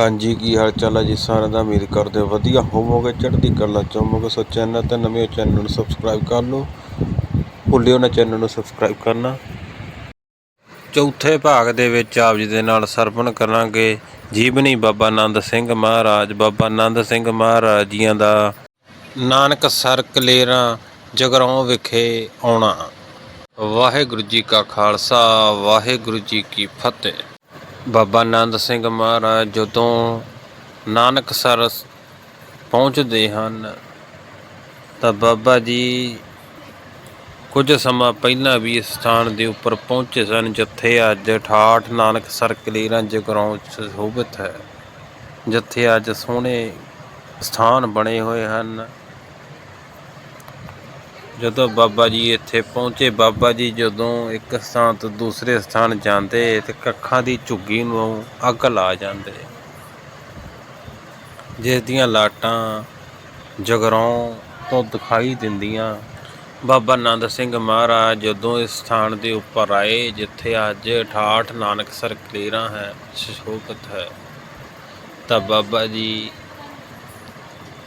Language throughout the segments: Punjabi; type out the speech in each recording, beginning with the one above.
ਹਾਂਜੀ, ਕੀ ਹਾਲ ਚਾਲ ਹੈ ਜੀ? ਸਾਰਿਆਂ ਦਾ ਉਮੀਦ ਕਰਦੇ ਹਾਂ ਵਧੀਆ ਹੋਵੋਗੇ। ਚੜ੍ਹਦੀ ਕਲਾ ਚ ਸੋ ਚੈਨਲ ਤੇ ਨਵੇਂ ਚੈਨਲ ਨੂੰ ਸਬਸਕ੍ਰਾਈਬ ਕਰ ਲਓ। ਭੁੱਲਿਓ ਨਾ ਚੈਨਲ ਨੂੰ ਸਬਸਕ੍ਰਾਈਬ ਕਰਨਾ। ਚੌਥੇ ਭਾਗ ਦੇ ਵਿੱਚ ਆਪ ਜੀ ਦੇ ਨਾਲ ਸਰਵਣ ਕਰਾਂਗੇ। ਜੀਵਨੀ ਬਾਬਾ ਆਨੰਦ ਸਿੰਘ ਮਹਾਰਾਜ। ਬਾਬਾ ਆਨੰਦ ਸਿੰਘ ਮਹਾਰਾਜ ਜੀਆਂ ਦਾ ਨਾਨਕ ਸਰ ਕਲੇਰਾਂ ਜਗਰਾਉਂ ਵਿਖੇ ਆਉਣਾ। ਵਾਹਿਗੁਰੂ ਜੀ ਕਾ ਖਾਲਸਾ। ਵਾਹਿਗੁਰੂ ਜੀ ਕੀ ਫਤਿਹ। ਬਾਬਾ ਆਨੰਦ ਸਿੰਘ ਮਹਾਰਾਜ, ਜਦੋਂ ਨਾਨਕਸਰ ਪਹੁੰਚਦੇ ਹਨ, ਤਾਂ ਬਾਬਾ ਜੀ ਕੁਝ ਸਮਾਂ ਪਹਿਲਾਂ ਵੀ ਇਸ ਸਥਾਨ ਦੇ ਉੱਪਰ ਪਹੁੰਚੇ ਸਨ, ਜਿੱਥੇ ਅੱਜ 68 ਨਾਨਕਸਰ ਕਲੀਰਾਂ ਜਗਰਾਉਂ ਚ ਸ਼ੋਭਿਤ ਹੈ, ਜਿੱਥੇ ਅੱਜ ਸੋਹਣੇ ਸਥਾਨ ਬਣੇ ਹੋਏ ਹਨ। ਜਦੋਂ ਬਾਬਾ ਜੀ ਇੱਥੇ ਪਹੁੰਚੇ, ਬਾਬਾ ਜੀ ਜਦੋਂ ਇੱਕ ਸਥਾਨ ਤੋਂ ਦੂਸਰੇ ਸਥਾਨ ਜਾਂਦੇ, ਤੇ ਕੱਖਾਂ ਦੀ ਝੁੱਗੀ ਨੂੰ ਅੱਗ ਲਾ ਜਾਂਦੇ। ਜਿਸ ਦੀਆਂ ਲਾਟਾਂ ਜਗਰਾਉਂ ਤੋਂ ਦਿਖਾਈ ਦਿੰਦੀਆਂ। ਬਾਬਾ ਆਨੰਦ ਸਿੰਘ ਮਹਾਰਾਜ ਜਦੋਂ ਇਸ ਸਥਾਨ ਦੇ ਉੱਪਰ ਆਏ, ਜਿੱਥੇ ਅੱਜ 68 ਨਾਨਕਸਰ ਕਲੇਰਾਂ ਹੈ ਸ਼ੋਭਤ ਹੈ, ਤਾਂ ਬਾਬਾ ਜੀ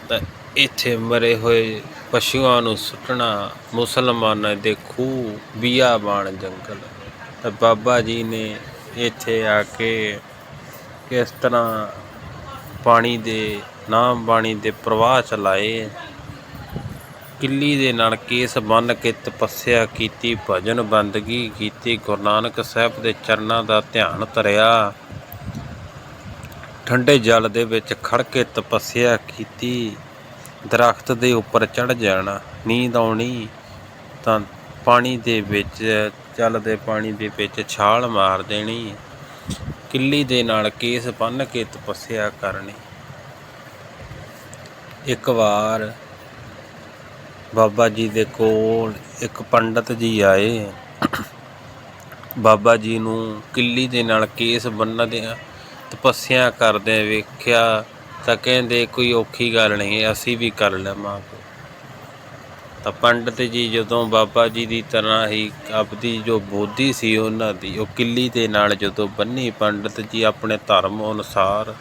ਤਾਂ ਇੱਥੇ ਮਰੇ ਹੋਏ ਪਸ਼ੂਆਂ ਨੂੰ ਸੁੱਟਣਾ ਮੁਸਲਮਾਨਾਂ ਦੇ ਖੂਹ ਬੀਆਬਾਨ ਜੰਗਲ। ਤਾਂ ਬਾਬਾ ਜੀ ਨੇ ਇੱਥੇ ਆ ਕੇ ਕਿਸ ਤਰ੍ਹਾਂ ਪਾਣੀ ਦੇ, ਨਾਮ ਬਾਣੀ ਦੇ ਪ੍ਰਵਾਹ ਚਲਾਏ। ਕਿੱਲੀ ਦੇ ਨਾਲ ਕੇਸ ਬੰਨ ਕੇ ਤਪੱਸਿਆ ਕੀਤੀ, ਭਜਨ ਬੰਦਗੀ ਕੀਤੀ, ਗੁਰੂ ਨਾਨਕ ਸਾਹਿਬ ਦੇ ਚਰਨਾਂ ਦਾ ਧਿਆਨ ਧਰਿਆ। ਠੰਡੇ ਜਲ ਦੇ ਵਿੱਚ ਖੜ ਕੇ ਤਪੱਸਿਆ ਕੀਤੀ। ਦਰਖਤ ਦੇ ਉੱਪਰ ਚੜ ਜਾਣਾ, ਨੀਂਦ ਆਉਣੀ ਤਾਂ ਪਾਣੀ ਦੇ ਵਿੱਚ, ਚੱਲਦੇ ਪਾਣੀ ਦੇ ਵਿੱਚ ਛਾਲ ਮਾਰ ਦੇਣੀ। ਕਿੱਲੀ ਦੇ ਨਾਲ ਕੇਸ ਬੰਨ ਕੇ ਤਪੱਸਿਆ ਕਰਨੀ। ਇੱਕ ਵਾਰ ਬਾਬਾ ਜੀ ਦੇ ਕੋਲ ਇੱਕ ਪੰਡਤ ਜੀ ਆਏ। ਬਾਬਾ ਜੀ ਨੂੰ ਕਿੱਲੀ ਦੇ ਨਾਲ ਕੇਸ ਬੰਨਦੇ ਤਪੱਸਿਆ ਕਰਦੇ ਵੇਖਿਆ ਤਾਂ ਕਹਿੰਦੇ ਕੋਈ ਔਖੀ ਗੱਲ ਨਹੀਂ, ਅਸੀਂ ਵੀ ਕਰ ਲਵਾਂਗੇ। ਤਾਂ ਪੰਡਤ ਜੀ ਜਦੋਂ ਬਾਬਾ ਜੀ ਦੀ ਤਰ੍ਹਾਂ ਹੀ ਆਪਦੀ ਜੋ ਬੋਧੀ ਸੀ ਉਹਨਾਂ ਦੀ, ਉਹ ਕਿੱਲੀ ਦੇ ਨਾਲ ਜਦੋਂ ਬੰਨੀ, ਪੰਡਤ ਜੀ ਆਪਣੇ ਧਰਮ ਅਨੁਸਾਰ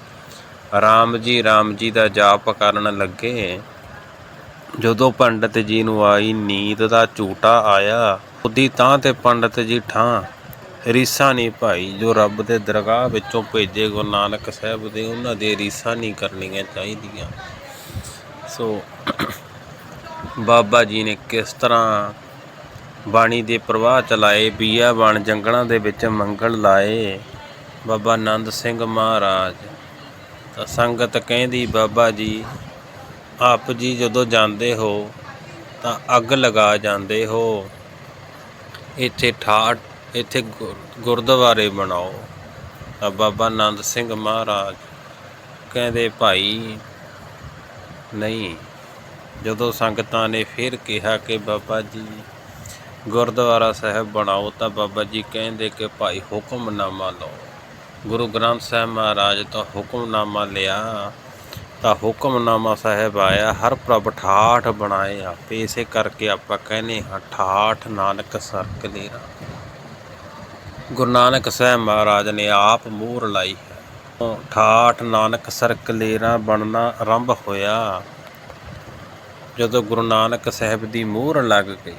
ਰਾਮ ਜੀ ਰਾਮ ਜੀ ਦਾ ਜਾਪ ਕਰਨ ਲੱਗੇ। ਜਦੋਂ ਪੰਡਤ ਜੀ ਨੂੰ ਆਈ ਨੀਂਦ ਦਾ ਝੂਟਾ ਆਇਆ, ਉਹਦੀ ਤਾਂ ਤੇ ਪੰਡਤ ਜੀ ਠਾਂ ਰੀਸਾਂ ਨਹੀਂ ਭਾਈ, ਜੋ ਰੱਬ ਦੇ ਦਰਗਾਹ ਵਿੱਚੋਂ ਭੇਜੇ ਗੁਰੂ ਨਾਨਕ ਸਾਹਿਬ ਦੇ, ਉਹਨਾਂ ਦੇ ਰੀਸਾਂ ਨਹੀਂ ਕਰਨੀਆਂ ਚਾਹੀਦੀਆਂ। ਸੋ, ਬਾਬਾ ਜੀ ਨੇ ਕਿਸ ਤਰ੍ਹਾਂ ਬਾਣੀ ਦੇ ਪ੍ਰਵਾਹ ਚਲਾਏ, ਬੀਆ ਬਣ ਜੰਗਲਾਂ ਦੇ ਵਿੱਚ ਮੰਗਲ ਲਾਏ, ਬਾਬਾ ਆਨੰਦ ਸਿੰਘ ਮਹਾਰਾਜ। ਤਾਂ ਸੰਗਤ ਕਹਿੰਦੀ, ਬਾਬਾ ਜੀ, ਆਪ ਜੀ ਜਦੋਂ ਜਾਂਦੇ ਹੋ, ਤਾਂ ਅੱਗ ਲਗਾ ਜਾਂਦੇ ਹੋ। ਇੱਥੇ ਠਾਠ ਇੱਥੇ ਗੁਰ- ਗੁਰਦੁਆਰੇ ਬਣਾਓ। ਤਾਂ ਬਾਬਾ ਆਨੰਦ ਸਿੰਘ ਮਹਾਰਾਜ ਕਹਿੰਦੇ, ਭਾਈ, ਨਹੀਂ। ਜਦੋਂ ਸੰਗਤਾਂ ਨੇ ਫਿਰ ਕਿਹਾ ਕਿ ਬਾਬਾ ਜੀ, ਗੁਰਦੁਆਰਾ ਸਾਹਿਬ ਬਣਾਓ, ਤਾਂ ਬਾਬਾ ਜੀ ਕਹਿੰਦੇ ਕਿ, ਭਾਈ, ਹੁਕਮਨਾਮਾ ਲਓ। ਗੁਰੂ ਗ੍ਰੰਥ ਸਾਹਿਬ ਮਹਾਰਾਜ ਤੋਂ ਹੁਕਮਨਾਮਾ ਲਿਆ। ਤਾਂ ਹੁਕਮਨਾਮਾ ਸਾਹਿਬ ਆਇਆ, ਹਰ ਪ੍ਰਭ ਠਾਠ ਬਣਾਏ ਆਪੇ। ਇਸੇ ਕਰਕੇ ਆਪਾਂ ਕਹਿੰਦੇ ਹਾਂ, ਠਾਠ ਨਾਨਕ ਸਰਕ ਕਲੇਰਾ ਗੁਰੂ ਨਾਨਕ ਸਾਹਿਬ ਮਹਾਰਾਜ ਨੇ ਆਪ ਮੂਹਰ ਲਾਈ ਹੈ। ਠਾਠ ਨਾਨਕ ਸਰ ਕਲੇਰਾ ਬਣਨਾ ਆਰੰਭ ਹੋਇਆ। ਜਦੋਂ ਗੁਰੂ ਨਾਨਕ ਸਾਹਿਬ ਦੀ ਮੂਹਰ ਲੱਗ ਗਈ,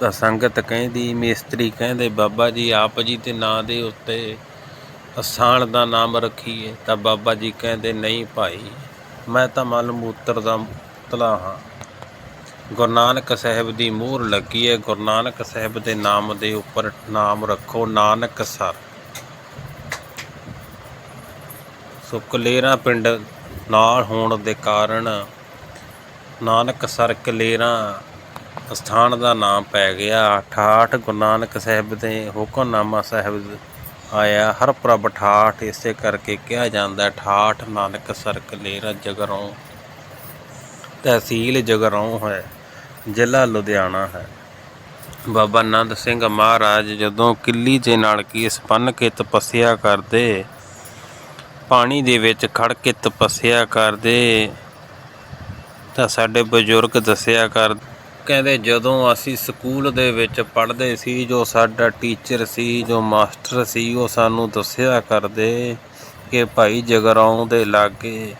ਤਾਂ ਸੰਗਤ ਕਹਿੰਦੀ, ਮੇਸਤਰੀ ਕਹਿੰਦੇ, ਬਾਬਾ ਜੀ, ਆਪ ਜੀ ਦੇ ਨਾਂ ਦੇ ਉੱਤੇ ਅਸਾਨ ਦਾ ਨਾਮ ਰੱਖੀਏ। ਤਾਂ ਬਾਬਾ ਜੀ ਕਹਿੰਦੇ, ਨਹੀਂ ਭਾਈ, ਮੈਂ ਤਾਂ ਮਲ ਮੂਤਰ ਦਾ ਤਲਾ ਹਾਂ। ਗੁਰੂ ਨਾਨਕ ਸਾਹਿਬ ਦੀ ਮੋਹਰ ਲੱਗੀ ਹੈ ਗੁਰੂ ਨਾਨਕ ਸਾਹਿਬ ਦੇ ਨਾਮ ਦੇ ਉੱਪਰ ਨਾਮ ਰੱਖੋ, ਨਾਨਕ ਸਰ। ਸੋ ਕਲੇਰਾ ਪਿੰਡ ਨਾਲ ਹੋਣ ਦੇ ਕਾਰਨ ਨਾਨਕ ਸਰ ਕਲੇਰਾ ਸਥਾਨ ਦਾ ਨਾਮ ਪੈ ਗਿਆ। 68 ਗੁਰੂ ਨਾਨਕ ਸਾਹਿਬ ਦੇ ਹੁਕਮਨਾਮਾ ਸਾਹਿਬ ਆਇਆ। ਹਰ ਪ੍ਰਭ ਠਾਠ ਇਸੇ ਕਰਕੇ ਕਿਹਾ ਜਾਂਦਾ ਠਾਠ ਨਾਨਕ ਸਰ ਕਲੇਰਾ ਜਗਰੋਂ ਤਹਿਸੀਲ ਜਗਰਾਉਂ ਹੈ, ਜ਼ਿਲ੍ਹਾ ਲੁਧਿਆਣਾ ਹੈ। ਬਾਬਾ ਆਨੰਦ ਸਿੰਘ ਮਹਾਰਾਜ ਜਦੋਂ ਕਿੱਲੀ ਦੇ ਨਾਲ ਕੇਸ ਬੰਨ ਕੇ ਤਪੱਸਿਆ ਕਰਦੇ, ਪਾਣੀ ਦੇ ਵਿੱਚ ਖੜ ਕੇ ਤਪੱਸਿਆ ਕਰਦੇ, ਤਾਂ ਸਾਡੇ ਬਜ਼ੁਰਗ ਦੱਸਿਆ ਕਰ, ਕਹਿੰਦੇ ਜਦੋਂ ਅਸੀਂ ਸਕੂਲ ਦੇ ਵਿੱਚ ਪੜ੍ਹਦੇ ਸੀ, ਜੋ ਸਾਡਾ ਟੀਚਰ ਸੀ, ਜੋ ਮਾਸਟਰ ਸੀ, ਉਹ ਸਾਨੂੰ ਦੱਸਿਆ ਕਰਦੇ ਕਿ ਭਾਈ ਜਗਰਾਉਂ ਦੇ ਲਾਗੇ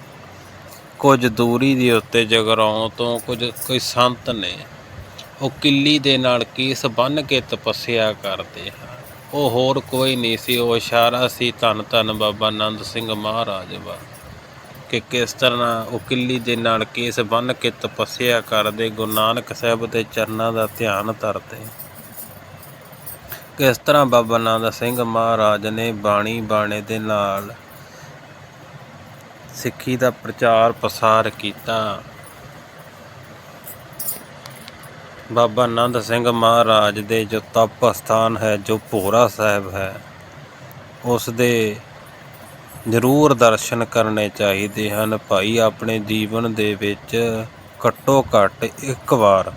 ਕੁਝ ਦੂਰੀ ਦੇ ਉੱਤੇ ਜਗਰਾਉਂ ਤੋਂ ਕੁਝ ਕੋਈ ਸੰਤ ਨੇ ਉਹ ਕਿੱਲੀ ਦੇ ਨਾਲ ਕੇਸ ਬੰਨ ਕੇ ਤਪੱਸਿਆ ਕਰਦੇ ਹਨ। ਉਹ ਹੋਰ ਕੋਈ ਨਹੀਂ ਸੀ, ਉਹ ਇਸ਼ਾਰਾ ਸੀ ਧੰਨ ਧੰਨ ਬਾਬਾ ਆਨੰਦ ਸਿੰਘ ਮਹਾਰਾਜ ਵਾ ਕਿ ਕਿਸ ਤਰ੍ਹਾਂ ਉਹ ਕਿੱਲੀ ਦੇ ਨਾਲ ਕੇਸ ਬੰਨ ਕੇ ਤਪੱਸਿਆ ਕਰਦੇ, ਗੁਰੂ ਨਾਨਕ ਸਾਹਿਬ ਦੇ ਚਰਨਾਂ ਦਾ ਧਿਆਨ ਧਰਦੇ। ਕਿਸ ਤਰ੍ਹਾਂ ਬਾਬਾ ਆਨੰਦ ਸਿੰਘ ਮਹਾਰਾਜ ਨੇ ਬਾਣੀ ਬਾਣੇ ਦੇ ਨਾਲ ਸਿੱਖੀ ਦਾ ਪ੍ਰਚਾਰ ਪ੍ਰਸਾਰ ਕੀਤਾ। ਬਾਬਾ ਆਨੰਦ ਸਿੰਘ ਮਹਾਰਾਜ ਦੇ ਜੋ ਤਪ ਸਥਾਨ ਹੈ, ਜੋ ਭੋਰਾ ਸਾਹਿਬ ਹੈ, ਉਸ ਦੇ ਜ਼ਰੂਰ ਦਰਸ਼ਨ ਕਰਨੇ ਚਾਹੀਦੇ ਹਨ। ਭਾਈ, ਆਪਣੇ ਜੀਵਨ ਦੇ ਵਿੱਚ ਘੱਟੋ ਘੱਟ ਇੱਕ ਵਾਰ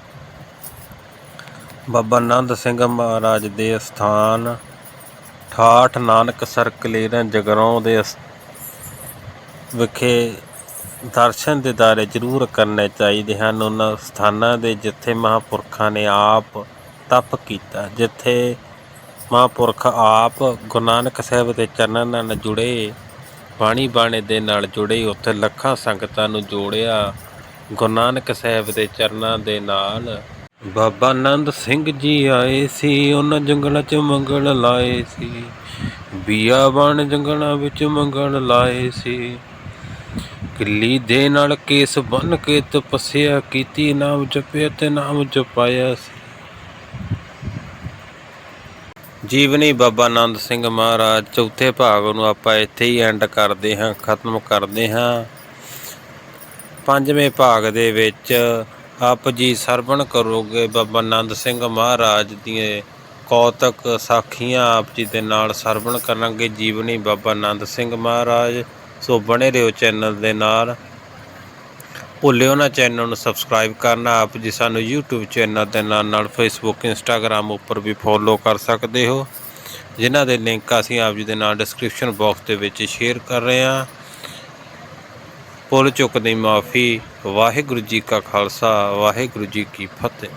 ਬਾਬਾ ਆਨੰਦ ਸਿੰਘ ਮਹਾਰਾਜ ਦੇ ਸਥਾਨ ਠਾਠ ਨਾਨਕ ਕਲੇਰਨ ਜਗਰਾਉਂ ਦੇ ਅਸ- ਵਿਖੇ ਦਰਸ਼ਨ ਦਿਦਾਰੇ ਜ਼ਰੂਰ ਕਰਨੇ ਚਾਹੀਦੇ ਹਨ। ਉਹਨਾਂ ਸਥਾਨਾਂ ਦੇ ਜਿੱਥੇ ਮਹਾਂਪੁਰਖਾਂ ਨੇ ਆਪ ਤਪ ਕੀਤਾ, ਜਿੱਥੇ ਮਹਾਂਪੁਰਖ ਆਪ ਗੁਰੂ ਨਾਨਕ ਸਾਹਿਬ ਦੇ ਚਰਨਾਂ ਨਾਲ ਜੁੜੇ, ਬਾਣੀ ਬਾਣੇ ਦੇ ਨਾਲ ਜੁੜੇ, ਉੱਥੇ ਲੱਖਾਂ ਸੰਗਤਾਂ ਨੂੰ ਜੋੜਿਆ, ਗੁਰੂ ਨਾਨਕ ਸਾਹਿਬ ਦੇ ਚਰਨਾਂ ਦੇ ਨਾਲ। ਬਾਬਾ ਆਨੰਦ ਸਿੰਘ ਜੀ ਆਏ ਸੀ, ਉਹਨਾਂ ਜੰਗਲਾਂ 'ਚ ਮੰਗਲ ਲਾਏ ਸੀ, ਬੀਆਬਾਨ ਜੰਗਲਾਂ ਵਿੱਚ ਮੰਗਲ ਲਾਏ ਸੀ। ਕਿੱਲੀ ਦੇ ਨਾਲ ਕੇਸ ਬੰਨ ਕੇ ਤਪੱਸਿਆ ਕੀਤੀ, ਨਾਮ ਜਪਿਆ ਤੇ ਨਾਮ ਜਪਾਇਆ ਸੀ। ਜੀਵਨੀ ਬਾਬਾ ਆਨੰਦ ਸਿੰਘ ਮਹਾਰਾਜ, ਚੌਥੇ ਭਾਗ ਨੂੰ ਆਪਾਂ ਇੱਥੇ ਹੀ ਐਂਡ ਕਰਦੇ ਹਾਂ, ਖਤਮ ਕਰਦੇ ਹਾਂ। ਪੰਜਵੇਂ ਭਾਗ ਦੇ ਵਿੱਚ ਆਪ ਜੀ ਸਰਵਣ ਕਰੋਗੇ ਬਾਬਾ ਆਨੰਦ ਸਿੰਘ ਮਹਾਰਾਜ ਦੀਆਂ ਕੌਤਕ ਸਾਖੀਆਂ ਆਪ ਜੀ ਦੇ ਨਾਲ ਸਰਵਣ ਕਰਾਂਗੇ ਜੀਵਨੀ ਬਾਬਾ ਆਨੰਦ ਸਿੰਘ ਮਹਾਰਾਜ। ਸੋ ਬਣੇ ਰਹੋ ਚੈਨਲ ਦੇ ਨਾਲ। ਭੁੱਲਿਓ ਨਾ ਚੈਨਲ ਨੂੰ ਸਬਸਕ੍ਰਾਈਬ ਕਰਨਾ। ਆਪ ਜੀ ਸਾਨੂੰ YouTube ਚੈਨਲ ਦੇ ਨਾਲ ਨਾਲ Facebook, Instagram ਉੱਪਰ ਵੀ ਫੋਲੋ ਕਰ ਸਕਦੇ ਹੋ। ਜਿਨ੍ਹਾਂ ਦੇ ਲਿੰਕ ਅਸੀਂ ਆਪ ਜੀ ਦੇ ਨਾਲ ਡਿਸਕ੍ਰਿਪਸ਼ਨ ਬਾਕਸ ਦੇ ਵਿੱਚ ਸ਼ੇਅਰ ਕਰ ਰਹੇ ਹਾਂ। ਭੁੱਲ ਚੁੱਕ ਦੀ ਮਾਫੀ। ਵਾਹਿਗੁਰੂ ਜੀ ਕਾ ਖਾਲਸਾ। ਵਾਹਿਗੁਰੂ ਜੀ ਕੀ ਫਤਿਹ।